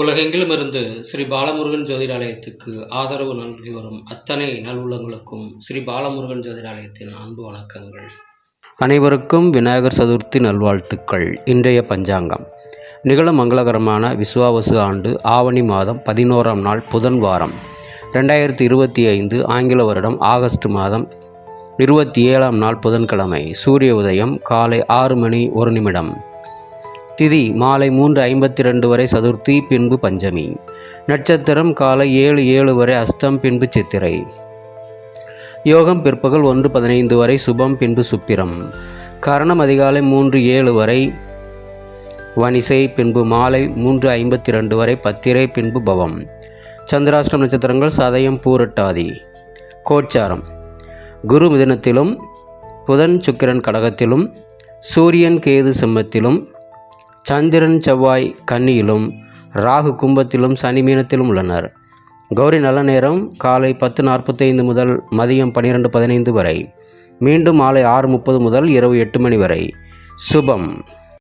உலகெங்கிலும் இருந்து ஸ்ரீ பாலமுருகன் ஜோதிடாலயத்துக்கு ஆதரவு நல்கி வரும் அத்தனை நல்வுள்ளங்களுக்கும் ஸ்ரீ பாலமுருகன் ஜோதிடாலயத்தின் அன்பு வணக்கங்கள். அனைவருக்கும் விநாயகர் சதுர்த்தி நல்வாழ்த்துக்கள். இன்றைய பஞ்சாங்கம். நிகழ மங்களகரமான விசுவாவசு ஆண்டு ஆவணி மாதம் பதினோராம் நாள் புதன் வாரம். ரெண்டாயிரத்தி இருபத்தி ஐந்து ஆங்கில வருடம் ஆகஸ்ட் மாதம் இருபத்தி ஏழாம் நாள் புதன்கிழமை. சூரிய உதயம் காலை ஆறு மணி ஒரு நிமிடம். திதி மாலை மூன்று ஐம்பத்தி ரெண்டு வரை சதுர்த்தி பின்பு பஞ்சமி. நட்சத்திரம் காலை ஏழு ஏழு வரை அஸ்தம் பின்பு சித்திரை. யோகம் பிற்பகல் ஒன்று பதினைந்து வரை சுபம் பின்பு சுப்பிரம் கரணம் அதிகாலை மூன்று ஏழு வரை வனிசை பின்பு மாலை மூன்று ஐம்பத்தி ரெண்டு வரை பத்திரை பின்பு பவம். சந்திராஷ்டம் நட்சத்திரங்கள் சதயம் பூரட்டாதி. கோச்சாரம். குரு மிதனத்திலும் புதன் சுக்கிரன் கடகத்திலும் சூரியன் கேது சிம்மத்திலும் சந்திரன் செவ்வாய் கன்னியிலும் ராகு கும்பத்திலும் சனி மீனத்திலும் உள்ளனர். கௌரி நல்ல நேரம் காலை பத்து நாற்பத்தைந்து முதல் மதியம் பன்னிரெண்டு பதினைந்து வரை. மீண்டும் மாலை ஆறு முப்பது முதல் இரவு எட்டு மணி வரை. சுபம்.